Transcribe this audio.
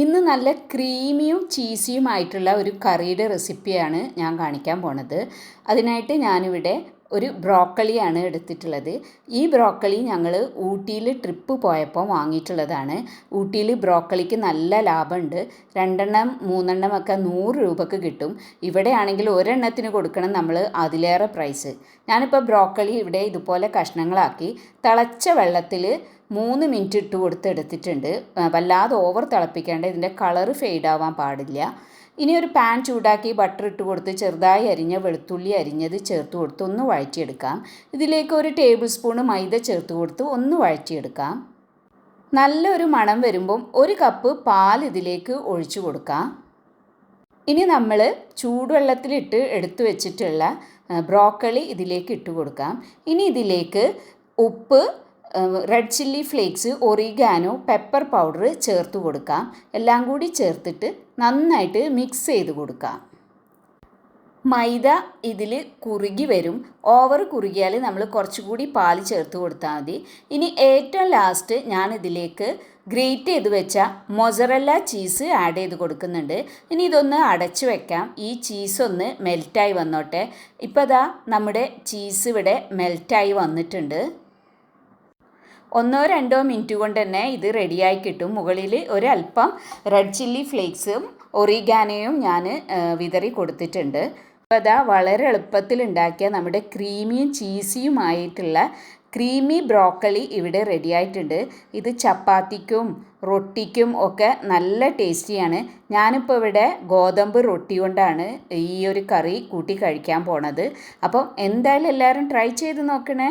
ഇന്ന് നല്ല ക്രീമിയും ചീസിയുമായിട്ടുള്ള ഒരു കറിയുടെ റെസിപ്പിയാണ് ഞാൻ കാണിക്കാൻ പോണത്. അതിനായിട്ട് ഞാനിവിടെ ഒരു ബ്രോക്കളിയാണ് എടുത്തിട്ടുള്ളത്. ഈ ബ്രോക്കളി ഞങ്ങൾ ഊട്ടിയിൽ ട്രിപ്പ് പോയപ്പോൾ വാങ്ങിയിട്ടുള്ളതാണ്. ഊട്ടിയിൽ ബ്രോക്കളിക്ക് നല്ല ലാഭമുണ്ട്. രണ്ടെണ്ണം മൂന്നെണ്ണം ഒക്കെ നൂറ് രൂപക്ക് കിട്ടും. ഇവിടെയാണെങ്കിൽ ഒരെണ്ണത്തിന് കൊടുക്കണം നമ്മൾ അതിലേറെ പ്രൈസ് ഞാനിപ്പോൾ ബ്രോക്കളി ഇവിടെ ഇതുപോലെ കഷ്ണങ്ങളാക്കി. തിളച്ച വെള്ളത്തിൽ മൂന്ന് മിനിറ്റ് ഇട്ട് കൊടുത്ത് എടുത്തിട്ടുണ്ട്. വല്ലാതെ ഓവർ തിളപ്പിക്കേണ്ട ഇതിന്റെ കളറ് ഫെയ്ഡ് ആവാൻ പാടില്ല. ഇനി ഒരു പാൻ ചൂടാക്കി ബട്ടർ ഇട്ട് കൊടുത്ത് ചെറുതായി അരിഞ്ഞ വെളുത്തുള്ളി അരിഞ്ഞത് ചേർത്ത് കൊടുത്ത് ഒന്ന് വഴറ്റിയെടുക്കാം. ഇതിലേക്ക് ഒരു ടേബിൾ സ്പൂണ് മൈദ ചേർത്ത് കൊടുത്ത് ഒന്ന് വഴറ്റിയെടുക്കാം. നല്ലൊരു മണം വരുമ്പം ഒരു കപ്പ് പാൽ ഇതിലേക്ക് ഒഴിച്ചു കൊടുക്കാം. ഇനി നമ്മൾ ചൂടുവെള്ളത്തിലിട്ട് എടുത്തു വെച്ചിട്ടുള്ള ബ്രോക്കളി ഇതിലേക്ക് ഇട്ട് കൊടുക്കാം. ഇനി ഇതിലേക്ക് ഉപ്പ് red chilli flakes oregano pepper powder ചേർത്ത് കൊടുക്കാം. എല്ലാം കൂടി ചേർത്തിട്ട് നന്നായിട്ട് മിക്സ് ചെയ്ത് കൊടുക്കാം. മൈദ ഇതിൽ കുറുകി വരും. ഓവർ കുറുകിയാൽ നമ്മൾ കുറച്ചുകൂടി പാൽ ചേർത്ത് കൊടുത്താൽ മതി. ഇനി ഏറ്റവും ലാസ്റ്റ് ഞാൻ ഇതിലേക്ക് ഗ്രേറ്റ് ചെയ്ത് വെച്ച മൊസറല്ല ചീസ് ആഡ് ചെയ്ത് കൊടുക്കുന്നുണ്ട്. ഇനി ഇതൊന്ന് അടച്ചു വെക്കാം. ഈ ചീസ് ഒന്ന് മെൽറ്റായി വന്നോട്ടെ. ഇപ്പോൾ ദാ നമ്മുടെ ചീസ് ഇവിടെ മെൽറ്റായി വന്നിട്ടുണ്ട്. ഒന്നോ രണ്ടോ മിനിറ്റ് കൊണ്ട് തന്നെ ഇത് റെഡിയായി കിട്ടും. മുകളിൽ ഒരല്പം റെഡ് ചില്ലി ഫ്ലേക്സും ഒറിഗാനയും ഞാൻ വിതറി കൊടുത്തിട്ടുണ്ട്. അപ്പോൾ അതാ വളരെ എളുപ്പത്തിൽ ഉണ്ടാക്കിയ നമ്മുടെ ക്രീമിയും ചീസിയുമായിട്ടുള്ള ക്രീമി ബ്രോക്കളി ഇവിടെ റെഡിയായിട്ടുണ്ട് ഇത് ചപ്പാത്തിക്കും റൊട്ടിക്കും ഒക്കെ നല്ല ടേസ്റ്റിയാണ് ഞാനിപ്പോൾ ഇവിടെ ഗോതമ്പ് റൊട്ടി കൊണ്ടാണ് ഈ ഒരു കറി കൂട്ടി കഴിക്കാൻ പോണത്. അപ്പം എന്തായാലും എല്ലാവരും ട്രൈ ചെയ്ത് നോക്കണേ.